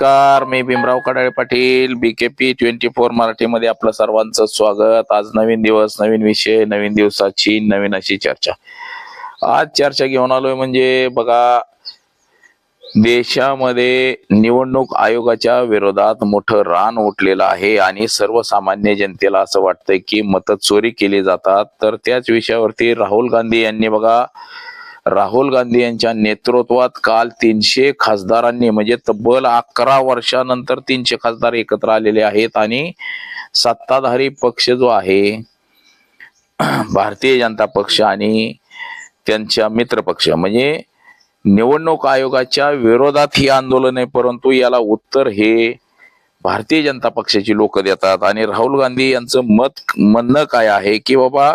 नमस्कार मी Bhimrao Kadale Patil BKP twenty four मराठीमध्ये आपलं सर्वांचं स्वागत. आज नवीन दिवस नवीन विषय नवीन दिवसाची नवीन अशी चर्चा. आज चर्चा घेऊन आलोय म्हणजे बघा देशामध्ये निवडणूक आयोगाच्या विरोधात मोठं रान उठलेलं आहे आणि सर्वसामान्य जनतेला असं वाटतंय की मत चोरी केली जातात. तर त्याच विषयावरती राहुल गांधी यांनी बघा राहुल गांधी यांच्या नेतृत्वात काल तीनशे खासदारांनी म्हणजे तब्बल अकरा वर्षानंतर तीनशे खासदार एकत्र आलेले आहेत आणि सत्ताधारी पक्ष जो आहे भारतीय जनता पक्ष आणि त्यांच्या मित्र पक्ष म्हणजे निवडणूक आयोगाच्या विरोधात ही आंदोलन आहे परंतु याला उत्तर हे भारतीय जनता पक्षाची लोक देतात. आणि राहुल गांधी यांचं मत म्हणणं काय आहे की बाबा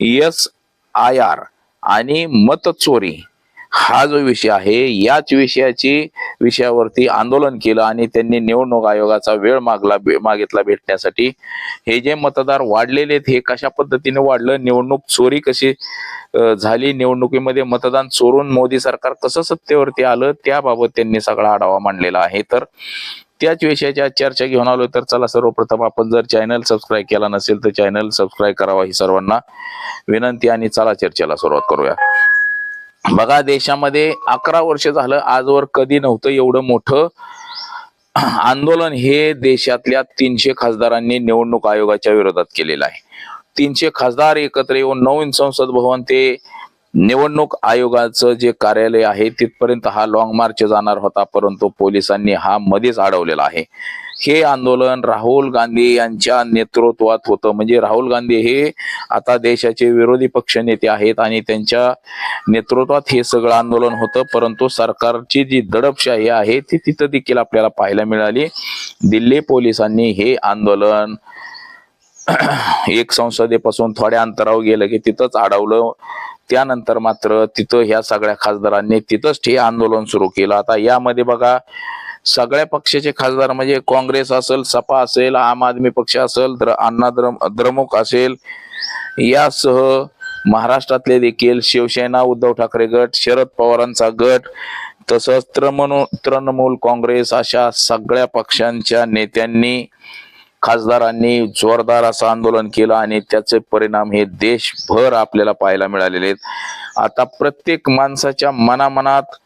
एस आय आर आणि मत चोरी हा जो विषय आहे याच विषयाची विषयावरती आंदोलन केलं आणि त्यांनी निवडणूक आयोगाचा वेळ मागला मागितला भेटण्यासाठी. हे जे मतदार वाढलेले आहेत हे कशा पद्धतीने वाढलं निवडणूक चोरी कशी झाली निवडणुकीमध्ये मतदान चोरून मोदी सरकार कसं सत्तेवरती आलं त्याबाबत त्यांनी सगळा आढावा मांडलेला आहे. तर त्याच विषयाची आज चर्चा घेऊन आलो तर चला सर्वप्रथम आपण जर चॅनल सबस्क्राईब केला नसेल तर चॅनल सबस्क्राईब करावा ही सर्वांना विनंती आणि चला चर्चेला सुरुवात करूया. बघा देशामध्ये अकरा वर्ष झालं आजवर कधी नव्हतं एवढं मोठं आंदोलन हे देशातल्या तीनशे खासदारांनी निवडणूक आयोगाच्या विरोधात केलेलं आहे. तीनशे खासदार एकत्र येऊन नवीन संसद भवन ते निवडणूक आयोगाचं जे कार्यालय आहे तिथपर्यंत हा लॉंग मार्च जाणार होता परंतु पोलिसांनी हा मध्येच अडवलेला आहे. हे आंदोलन राहुल गांधी यांच्या नेतृत्वात होतं. म्हणजे राहुल गांधी हे आता देशाचे विरोधी पक्ष नेते आहेत आणि त्यांच्या नेतृत्वात हे सगळं आंदोलन होतं. परंतु सरकारची जी दडपशाही आहे ती तिथं देखील आपल्याला पाहायला मिळाली. दिल्ली पोलिसांनी हे आंदोलन एक संसदेपासून थोड्या अंतरावर गेलं की तिथंच अडवलं त्यानंतर मात्र तिथं ह्या सगळ्या खासदारांनी तिथंच हे आंदोलन सुरू केलं. आता यामध्ये बघा सगळ्या पक्षाचे खासदार म्हणजे काँग्रेस असेल सपा असेल आम आदमी पक्ष असेल द्र अण्णा द्रम द्रमुक असेल यासह महाराष्ट्रातले देखील शिवसेना उद्धव ठाकरे गट शरद पवारांचा गट तसंच तृणमूल तृणमूल काँग्रेस अशा सगळ्या पक्षांच्या नेत्यांनी खासदारांनी जोरदार असं आंदोलन केलं आणि त्याचे परिणाम हे देशभर आपल्याला पाहायला मिळालेले आहेत. आता प्रत्येक माणसाच्या मनामनात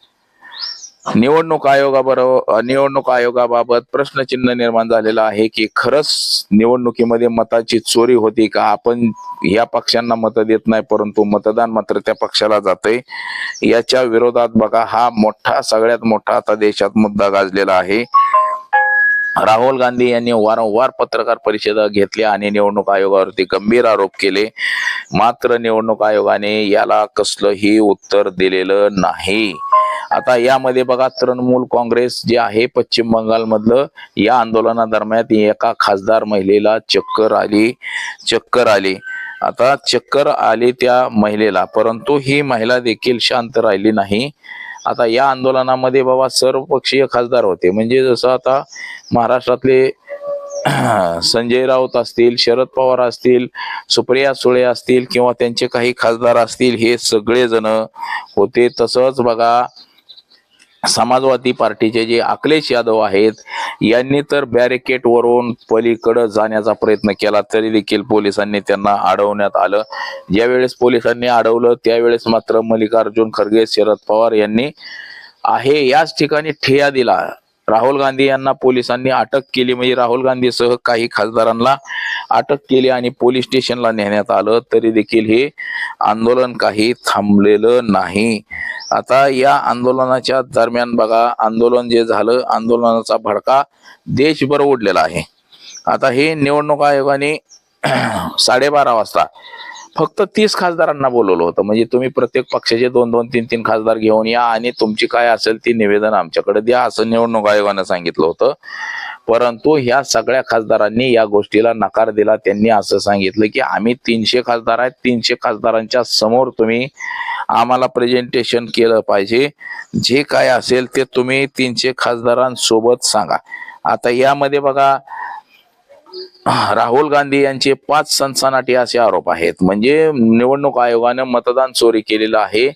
निवडणूक आयोगाबरोबर निवडणूक आयोगाबाबत प्रश्नचिन्ह निर्माण झालेलं आहे की खरंच निवडणुकीमध्ये मताची चोरी होती का? आपण या पक्षांना मत देत नाही परंतु मतदान मात्र त्या पक्षाला जातंय. याच्या विरोधात बघा हा मोठा सगळ्यात मोठा आता देशात मुद्दा गाजलेला आहे. राहुल गांधी यांनी वारंवार पत्रकार परिषदा घेतल्या आणि निवडणूक आयोगावरती गंभीर आरोप केले. मात्र निवडणूक आयोगाने याला कसलंही उत्तर दिलेलं नाही. आता यामध्ये बघा तृणमूल काँग्रेस जे आहे पश्चिम बंगाल मधलं या आंदोलनादरम्यान एका खासदार महिलेला चक्कर आली चक्कर आली. आता चक्कर आली त्या महिलेला परंतु ही महिला देखील शांत राहिली नाही. आता या आंदोलनामध्ये बाबा सर्वपक्षीय खासदार होते. म्हणजे जसं आता महाराष्ट्रातले संजय राऊत असतील शरद पवार असतील सुप्रिया सुळे असतील किंवा त्यांचे काही खासदार असतील हे सगळे जण होते. तसंच बघा समाजवादी पार्टीचे जे अखिलेश यादव आहेत यांनी तर बॅरिकेड वरून पलीकडे जाण्याचा प्रयत्न केला तरी देखील पोलिसांनी त्यांना अडवण्यात आलं. ज्यावेळेस पोलिसांनी अडवलं त्यावेळेस मात्र मल्लिकार्जुन खरगे शरद पवार यांनी आहे याच ठिकाणी ठिया दिला. राहुल गांधी यांना पोलिसांनी अटक केली. म्हणजे राहुल गांधीसह काही खासदारांना अटक केली आणि पोलीस स्टेशनला नेण्यात आलं. तरी देखील हे आंदोलन काही थांबलेलं नाही. आता या आंदोलनाच्या दरम्यान बघा आंदोलन जे झालं आंदोलनाचा भडका देशभर ओढलेला आहे. आता हे निवडणूक आयोगाने साडेबारा वाजता फक्त तीस खासदारांना बोलवलं होतं. म्हणजे तुम्ही प्रत्येक पक्षाचे दोन दोन तीन तीन खासदार घेऊन या आणि तुमची काय असेल ती निवेदन आमच्याकडे द्या असं निवडणूक आयोगानं सांगितलं होतं. परंतु ह्या सगळ्या खासदारांनी या गोष्टीला नकार दिला. त्यांनी असं सांगितलं की आम्ही तीनशे खासदार आहेत. तीनशे खासदारांच्या समोर तुम्ही आम्हाला प्रेझेंटेशन केलं पाहिजे. जे काय असेल ते तुम्ही तीनशे खासदारांसोबत सांगा. आता यामध्ये बघा राहुल गांधी यांचे पाच सनसनाटी असे आरोप आहेत. म्हणजे निवडणूक आयोगानं मतदान चोरी केलेलं आहे.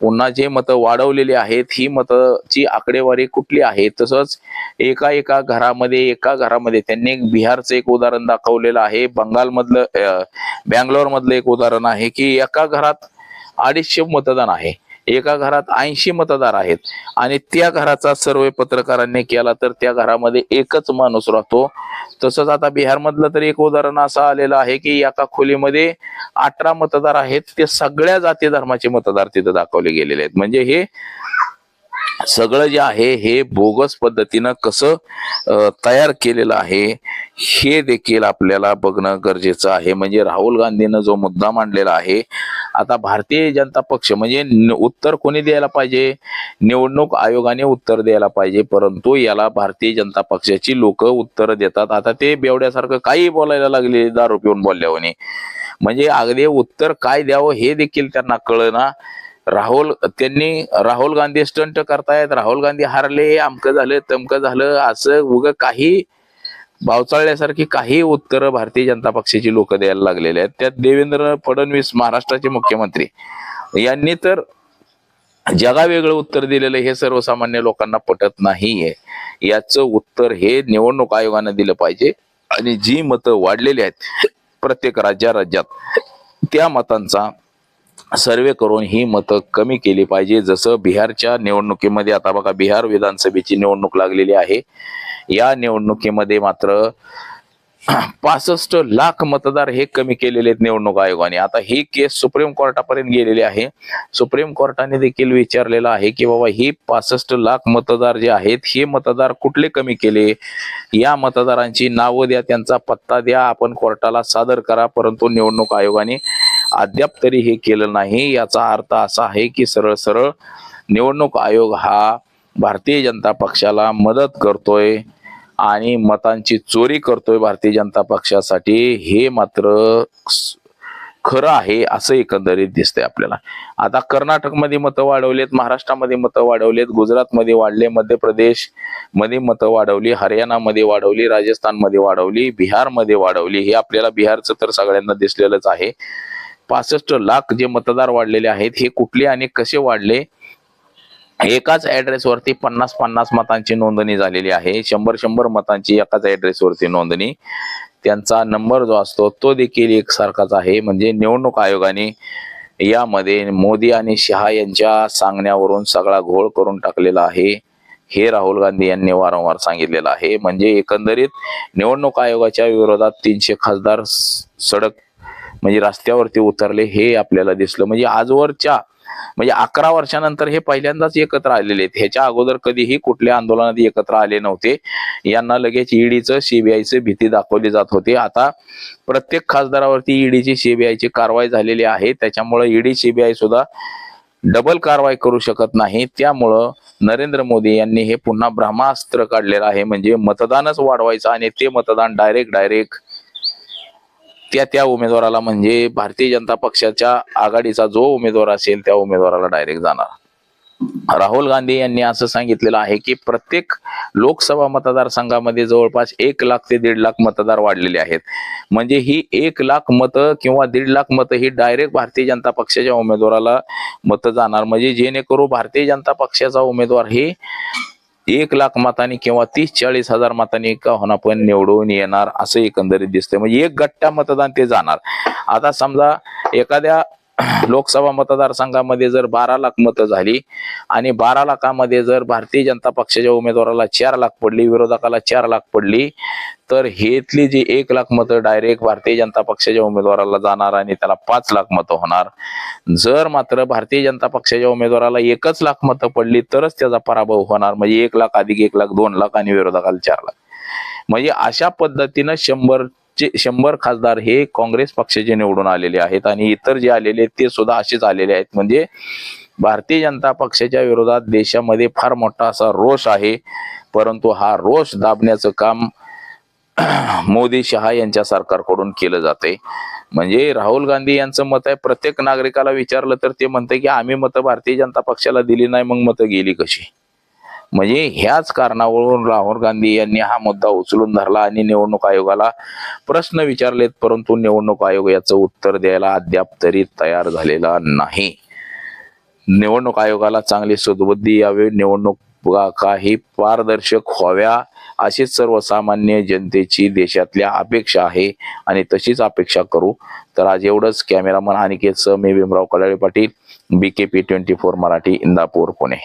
पुन्हा जे मतं वाढवलेली आहेत ही मतची आकडेवारी कुठली आहे? तसंच एका एका घरामध्ये एका घरामध्ये त्यांनी एक बिहारचं एक उदाहरण दाखवलेलं आहे. बंगालमधलं अं, बँगलोर मधलं एक उदाहरण आहे की एका घरात अडीचशे मतदान आहे. एका घरात ऐंशी मतदार आहेत. आणि त्या घराचा सर्वे पत्रकारांनी केला तर त्या घरामध्ये एकच माणूस राहतो. तसंच आता बिहारमधलं तर एक उदाहरण असं आलेलं आहे की एका खोलीमध्ये अठरा मतदार आहेत. ते सगळ्या जाती धर्माचे मतदार तिथं दाखवले गेलेले आहेत. म्हणजे हे सगळं जे आहे हे बोगस पद्धतीनं कसं तयार केलेलं आहे हे देखील आपल्याला बघणं गरजेचं आहे. म्हणजे राहुल गांधीनं जो मुद्दा मांडलेला आहे आता भारतीय जनता पक्ष म्हणजे उत्तर कोणी द्यायला पाहिजे? निवडणूक आयोगाने उत्तर द्यायला पाहिजे परंतु याला भारतीय जनता पक्षाची लोक उत्तर देतात. आता ते बेवड्यासारखं काही बोलायला लागले दारू पिऊन बोलल्यावर म्हणजे अगदी उत्तर काय द्यावं हे देखील त्यांना कळना. राहुल त्यांनी राहुल गांधी स्टंट करतायत. राहुल गांधी हारले अमकं झालं तमकं झालं असं उग काही भावचाळल्यासारखी काही उत्तरं भारतीय जनता पक्षाची लोक द्यायला लागलेले आहेत. त्यात देवेंद्र फडणवीस महाराष्ट्राचे मुख्यमंत्री. यांनी तर जगावेगळं उत्तर दिलेलं हे सर्वसामान्य लोकांना पटत नाहीये. याचं उत्तर हे निवडणूक आयोगानं दिलं पाहिजे. आणि जी मतं वाढलेली आहेत प्रत्येक राज्या राज्यात त्या मतांचा सर्वे करून ही मतं कमी केली पाहिजे. जसं बिहारच्या निवडणुकीमध्ये आता बघा बिहार विधानसभेची निवडणूक लागलेली आहे. या निवडणुकीमध्ये मात्र पासष्ट लाख मतदार हे कमी केलेले आहेत निवडणूक आयोगाने. आता ही केस सुप्रीम कोर्टापर्यंत गेलेली आहे. सुप्रीम कोर्टाने देखील विचारलेलं आहे की बाबा ही पासष्ट लाख मतदार जे आहेत हे मतदार कुठले कमी केले? या मतदारांची नावं द्या त्यांचा पत्ता द्या आपण कोर्टाला सादर करा परंतु निवडणूक आयोगाने अद्याप तरी हे केलं नाही. याचा अर्थ असा आहे की सरळ सरळ निवडणूक आयोग हा भारतीय जनता पक्षाला मदत करतोय आणि मतांची चोरी करतोय भारतीय जनता पक्षासाठी. हे मात्र खरं आहे असं एकंदरीत दिसतंय आपल्याला. आता कर्नाटकमध्ये मतं वाढवलेत महाराष्ट्रामध्ये मतं वाढवलेत गुजरातमध्ये वाढले मध्य प्रदेशमध्ये मतं वाढवली हरियाणामध्ये वाढवली राजस्थानमध्ये वाढवली बिहारमध्ये वाढवली. हे आपल्याला बिहारचं तर सगळ्यांना दिसलेलंच आहे. पासष्ट लाख जे मतदार वाढलेले आहेत हे कुठले आणि कसे वाढले? एकाच ऍड्रेसवरती पन्नास पन्नास मतांची नोंदणी झालेली आहे. शंभर शंभर मतांची एकाच ऍड्रेसवरती नोंदणी. त्यांचा नंबर जो असतो तो देखील एकसारखाच आहे. म्हणजे निवडणूक आयोगाने यामध्ये मोदी आणि शहा यांच्या सांगण्यावरून सगळा घोळ करून टाकलेला आहे. हे राहुल गांधी यांनी वारंवार सांगितलेलं आहे. म्हणजे एकंदरीत निवडणूक आयोगाच्या विरोधात तीनशे खासदार स- सडक म्हणजे रस्त्यावरती उतरले हे आपल्याला दिसलं. म्हणजे आजवरच्या म्हणजे अकरा वर्षानंतर हे पहिल्यांदाच एकत्र आलेले आहेत. ह्याच्या अगोदर कधीही कुठल्या आंदोलनात एकत्र आले नव्हते. यांना लगेच ईडीचं सीबीआयचं भीती दाखवली जात होती. आता प्रत्येक खासदारावरती ईडीची सीबीआयची कारवाई झालेली आहे. त्याच्यामुळे ईडी सीबीआय सुद्धा डबल कारवाई करू शकत नाही. त्यामुळं नरेंद्र मोदी यांनी हे पुन्हा ब्रह्मास्त्र काढलेलं आहे. म्हणजे मतदानच वाढवायचं आणि ते मतदान डायरेक्ट डायरेक्ट त्या त्या उमेदवाराला म्हणजे भारतीय जनता पक्षाच्या आघाडीचा जो उमेदवार असेल त्या उमेदवाराला डायरेक्ट जाणार. राहुल गांधी यांनी असं सांगितलेलं आहे की प्रत्येक लोकसभा मतदारसंघामध्ये जवळपास एक लाख ते दीड लाख मतदार वाढलेले आहेत. म्हणजे ही एक लाख मतं किंवा दीड लाख मतं ही डायरेक्ट भारतीय जनता पक्षाच्या उमेदवाराला मतं जाणार. म्हणजे जेणेकरून भारतीय जनता पक्षाचा उमेदवार हे एक लाख मतांनी किंवा तीस चाळीस हजार मतांनी का होणार पण निवडून येणार असं एकंदरीत दिसतंय. म्हणजे एक गट्टा मतदान ते जाणार. आता समजा एखाद्या लोकसभा मतदारसंघामध्ये जर बारा लाख मतं झाली आणि बारा लाखामध्ये जर भारतीय जनता पक्षाच्या उमेदवाराला चार लाख पडली विरोधकाला चार लाख पडली तर हेतली जी एक लाख मतं डायरेक्ट भारतीय जनता पक्षाच्या उमेदवाराला जाणार आणि त्याला पाच लाख मतं होणार. जर मात्र भारतीय जनता पक्षाच्या उमेदवाराला एकच लाख मतं पडली तरच त्याचा पराभव होणार. म्हणजे एक लाख अधिक एक लाख दोन लाख आणि विरोधकाला चार लाख. म्हणजे अशा पद्धतीनं शंभर जे शंभर खासदार हे काँग्रेस पक्षाचे निवडून आलेले आहेत आणि इतर जे आलेले आहेत ते सुद्धा असेच आलेले आहेत. म्हणजे भारतीय जनता पक्षाच्या विरोधात देशामध्ये फार मोठा असा रोष आहे. परंतु हा रोष दाबण्याचं काम मोदी शहा यांच्या सरकारकडून केलं जाते म्हणजे राहुल गांधी यांचं मत आहे प्रत्येक नागरिकाला विचारलं तर ते म्हणते की आम्ही मतं भारतीय जनता पक्षाला दिली नाही मग मतं गेली कशी? म्हणजे ह्याच कारणावरून राहुल गांधी यांनी हा मुद्दा उचलून धरला आणि निवडणूक आयोगाला प्रश्न विचारलेत परंतु निवडणूक आयोग याचं उत्तर द्यायला अद्याप तरी तयार झालेला नाही. निवडणूक आयोगाला चांगली सद्बुद्धी यावी निवडणूक काही पारदर्शक व्हाव्या अशीच सर्वसामान्य जनतेची देशातल्या अपेक्षा आहे आणि तशीच अपेक्षा करू. तर आज एवढंच. कॅमेरामन अनिकेत सह मी Bhimrao Kadale Patil B K P twenty four Marathi Indapur Pune.